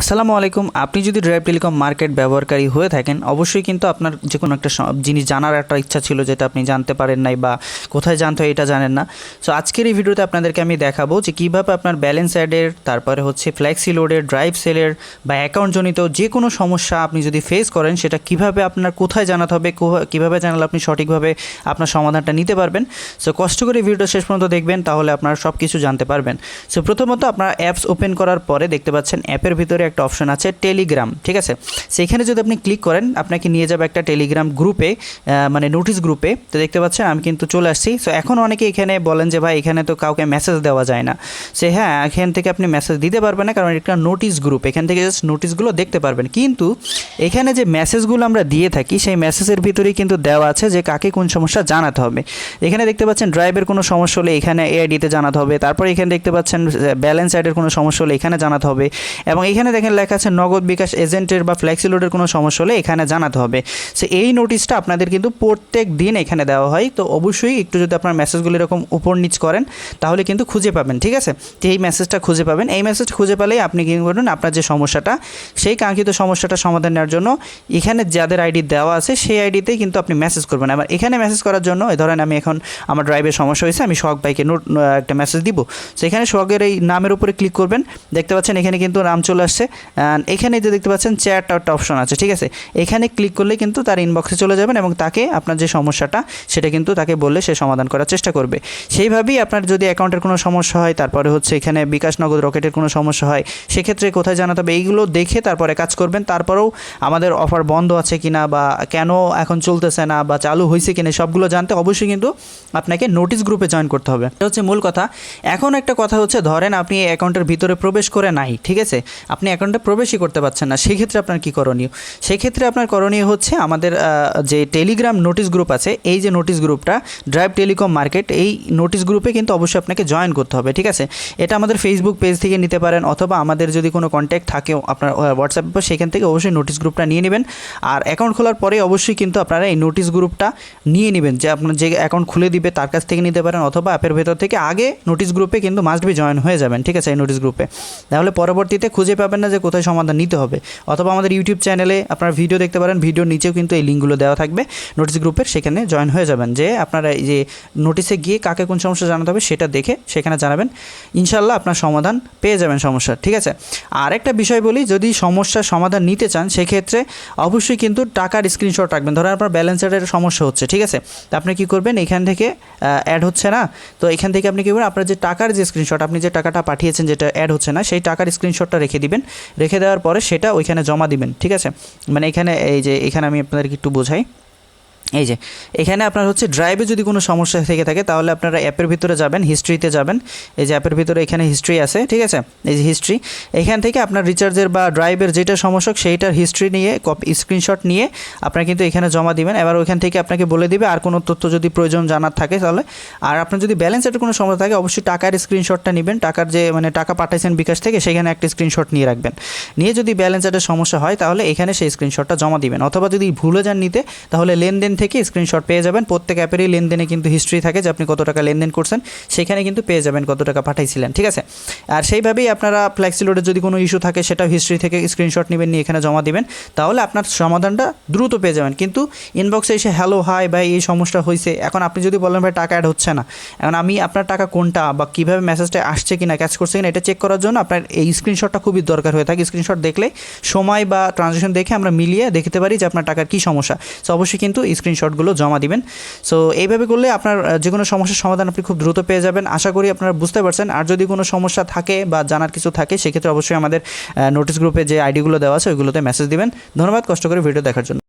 আসসালামু আলাইকুম। আপনি যদি ড্রাইভ টেলিকম মার্কেট ব্যবহারকারী হয়ে থাকেন, অবশ্যই কিন্তু আপনার যে কোনো একটা জিনিস জানার একটা ইচ্ছা ছিল যেটা আপনি জানতে পারেন নাই বা কোথায় জানতে হয় এটা জানেন না। সো আজকের এই ভিডিওতে আপনাদেরকে আমি দেখাবো যে কীভাবে আপনার ব্যালেন্স অ্যাডের তারপরে হচ্ছে ফ্ল্যাক্সি লোডের ড্রাইভ সেলের বা অ্যাকাউন্ট জনিত যে কোনো সমস্যা আপনি যদি ফেস করেন, সেটা কীভাবে আপনার কোথায় জানাতে হবে কীভাবে জানালে আপনি সঠিকভাবে আপনার সমাধানটা নিতে পারবেন। সো কষ্ট করে ভিডিওটা শেষ পর্যন্ত দেখবেন, তাহলে আপনারা সব কিছু জানতে পারবেন। সো প্রথমত আপনার অ্যাপস ওপেন করার পরে দেখতে পাচ্ছেন, অ্যাপের ভিতরে একটা অপশন আছে টেলিগ্রাম, ঠিক আছে? সেখানে যদি আপনি ক্লিক করেন, আপনাকে নিয়ে যাবে একটা টেলিগ্রাম গ্রুপে মানে নোটিশ গ্রুপে। তো দেখতে পাচ্ছেন, আমি কিন্তু চলে আসছি। সো এখন অনেকে এখানে বলেন যে, ভাই, এখানে তো কাউকে মেসেজ দেওয়া যায় না। সে হ্যাঁ এখান থেকে আপনি মেসেজ দিতে পারবেন না, কারণ এটা নোটিশ গ্রুপ এখান থেকে জাস্ট নোটিশগুলো দেখতে পারবেন। কিন্তু এখানে যে মেসেজগুলো আমরা দিয়ে থাকি, সেই মেসেজের ভিতরেই কিন্তু দেওয়া আছে যে, কাকে কোন সমস্যা জানাতে হবে। এখানে দেখতে পাচ্ছেন ড্রাইভের কোনো সমস্যা হলে এখানে এআইডিতে জানাতে হবে। তারপর এখানে দেখতে পাচ্ছেন ব্যালেন্স অ্যাডের কোনো সমস্যা হলে এখানে জানাতে হবে। এবং এখানে দেখেন লেখা আছে, নগদ বিকাশ এজেন্টের বা ফ্লেক্সি লোডের কোনো সমস্যা হলে এখানে জানাতে হবে। সো এই নোটিশটা আপনাদের কিন্তু প্রত্যেক দিন এখানে দেওয়া হয়। তো অবশ্যই একটু যদি আপনার মেসেজগুলো এরকম উপর নিচ করেন, তাহলে কিন্তু খুঁজে পাবেন, ঠিক আছে? তো এই মেসেজটা খুঁজে পাবেন। এই মেসেজ খুঁজে পেলেই আপনি কী করবেন আপনার যে সমস্যাটা, সেই কাঙ্ক্ষিত সমস্যাটা সমাধান নেওয়ার জন্য এখানে যাদের আইডি দেওয়া আছে, সেই আইডিতে কিন্তু আপনি মেসেজ করবেন। আবার এখানে মেসেজ করার জন্য ধরেন আমি এখন আমার ড্রাইভের সমস্যা হয়েছে, আমি সোহাগ ভাইকে নোট একটা মেসেজ দিব। সেখানে সোহাগের এই নামের উপরে ক্লিক করবেন। দেখতে পাচ্ছেন এখানে কিন্তু নাম চলে আসছে। এখানে যে দেখতে পাচ্ছেন চ্যাট একটা অপশন আছে, ঠিক আছে? এখানে ক্লিক করলে কিন্তু তার ইনবক্সে চলে যাবেন এবং তাকে আপনার যে সমস্যাটা, সেটা কিন্তু তাকে বললে সে সমাধান করার চেষ্টা করবে। সেইভাবেই আপনার যদি অ্যাকাউন্টের কোনো সমস্যা হয়, তারপরে হচ্ছে এখানে বিকাশ নগদ রকেটের কোনো সমস্যা হয়, সেক্ষেত্রে কোথায় জানাতে হবে? এইগুলো দেখে তারপরে কাজ করবেন। তারপরেও আমাদের অফার বন্ধ আছে কিনা বা কেন এখন চলতেছে না বা চালু হয়েছে কিনা, সবগুলো জানতে অবশ্যই কিন্তু আপনাকে নোটিশ গ্রুপে জয়েন করতে হবে। এটা হচ্ছে মূল কথা। এখন একটা কথা হচ্ছে, ধরেন আপনি অ্যাকাউন্টের ভিতরে প্রবেশ করে নাই, ঠিক আছে? আপনি অ্যাকাউন্টে প্রবেশই করতে পারছেন না। সেক্ষেত্রে আপনার কি করণীয়? সেক্ষেত্রে আপনার করণীয় হচ্ছে আমাদের যে টেলিগ্রাম নোটিশ গ্রুপ আছে, এই যে নোটিশ গ্রুপটা ড্রাইভ টেলিকম মার্কেট এই নোটিশ গ্রুপে কিন্তু অবশ্যই আপনাকে জয়েন করতে হবে, ঠিক আছে? এটা আমাদের ফেসবুক পেজ থেকে নিতে পারেন, অথবা আমাদের যদি কোনো কন্ট্যাক্ট থাকেও, আপনার হোয়াটসঅ্যাপ বা সেখান থেকে অবশ্যই নোটিশ গ্রুপটা নিয়ে নেবেন। আর অ্যাকাউন্ট খোলার পরে অবশ্যই কিন্তু আপনারা এই নোটিশ গ্রুপটা নিয়ে নেবেন, যে আপনার যে অ্যাকাউন্ট খুলে দিবে তার কাছ থেকে নিতে পারেন, অথবা অ্যাপের ভেতর থেকে আগে নোটিশ গ্রুপে কিন্তু মাস্ট বি জয়েন হয়ে যাবেন, ঠিক আছে, এই নোটিশ গ্রুপে তাহলে পরবর্তীতে খুঁজে পাবেন না যে কোথায় সমাধান নিতে হবে। অথবা আমাদের ইউটিউব চ্যানেলে আপনার ভিডিও দেখতে পারেন ভিডিওর নিচেও কিন্তু এই লিঙ্কগুলো দেওয়া থাকবে। নোটিস গ্রুপের সেখানে জয়েন হয়ে যাবেন যে আপনারা এই যে নোটিশে গিয়ে কাকে কোন সমস্যা জানাতে হবে সেটা দেখে সেখানে জানাবেন। ইনশাল্লাহ আপনার সমাধান পেয়ে যাবেন সমস্যার ঠিক আছে? আর একটা বিষয় বলি, যদি সমস্যার সমাধান নিতে চান সেক্ষেত্রে অবশ্যই কিন্তু টাকার স্ক্রিনশট রাখবেন। ধরেন আপনার ব্যালেন্সের সমস্যা হচ্ছে, ঠিক আছে? তো আপনি কী করবেন? এখান থেকে অ্যাড হচ্ছে না? তো এখান থেকে আপনি কী করবেন? আপনার যে টাকার যে স্ক্রিনশট আপনি যে টাকাটা পাঠিয়েছেন যেটা অ্যাড হচ্ছে না, সেই টাকার স্ক্রিনশটটা রেখে দিবেন। রেখে দেওয়ার পরে সেটা ওইখানে জমা দিবেন, ঠিক আছে? মানে এখানে এই যে, এখানে আমি আপনাদেরকে একটু বোঝাই। এই যে, এখানে আপনার হচ্ছে ড্রাইভে যদি কোনো সমস্যা থেকে থাকে, তাহলে আপনারা অ্যাপের ভিতরে যাবেন হিস্ট্রিতে যাবেন। এই যে অ্যাপের ভিতরে এখানে হিস্ট্রি আছে, ঠিক আছে? এই যে হিস্ট্রি এখান থেকে আপনার রিচার্জের বা ড্রাইভের যেটা সমস্যা সেইটার হিস্ট্রি নিয়ে কপি স্ক্রিনশট নিয়ে আপনারা কিন্তু এখানে জমা দিবেন। এবার ওইখান থেকে আপনাকে বলে দিবে আর কোনো তথ্য যদি প্রয়োজন জানার থাকে তাহলে। আর আপনার যদি ব্যালেন্সের কোনো সমস্যা থাকে, অবশ্যই টাকার স্ক্রিনশটটা নেবেন। টাকার যে মানে টাকা পাঠাইছেন বিকাশ থেকে, সেখানে একটা স্ক্রিনশট নিয়ে রাখবেন। নিয়ে যদি ব্যালেন্স ব্যালেন্সের সমস্যা হয়, তাহলে এখানে সেই স্ক্রিনশটটা জমা দিবেন। অথবা যদি ভুলে যান নিতে, তাহলে লেনদেন থেকে স্ক্রিনশট পেয়ে যাবেন। প্রত্যেক অ্যাপেরই লেনদেনে কিন্তু হিস্ট্রি থাকে যে আপনি কত টাকা লেনদেন করছেন। সেখানে কিন্তু পেয়ে যাবেন কত টাকা পাঠাইছিলেন, ঠিক আছে? আর সেইভাবেই আপনারা ফ্লেক্সিলোডের যদি কোনো ইস্যু থাকে, সেটাও হিস্ট্রি থেকে স্ক্রিনশট নেবেন, নিয়ে এখানে জমা দিবেন। তাহলে আপনার সমাধানটা দ্রুত পেয়ে যাবেন। কিন্তু ইনবক্সে এসে হ্যালো হাই ভাই এই সমস্যা হয়েছে এখন আপনি যদি বলেন, ভাই, টাকা অ্যাড হচ্ছে না। এখন আমি, আপনার টাকা কোনটা বা কীভাবে মেসেজটা আসছে কিনা ক্যাচ করছে কিনা, এটা চেক করার জন্য আপনার এই স্ক্রিনশটটা খুবই দরকার হয়ে থাকে। স্ক্রিনশট দেখলে সময় বা ট্রানজেকশন দেখে আমরা মিলিয়ে দেখতে পারি যে আপনার টাকার কী সমস্যা। অবশ্যই কিন্তু স্ক্রিনশটগুলো জমা দিবেন। সো এইভাবে করলে আপনার যে কোনো সমস্যার সমাধান আপনি খুব দ্রুত পেয়ে যাবেন। আশা করি আপনারা বুঝতে পারছেন। আর যদি কোনো সমস্যা থাকে বা জানার কিছু থাকে, সেক্ষেত্রে অবশ্যই আমাদের নোটিশ গ্রুপে যে আইডিগুলো দেওয়া আছে, ওইগুলোতে মেসেজ দিবেন। ধন্যবাদ কষ্ট করে ভিডিও দেখার জন্য।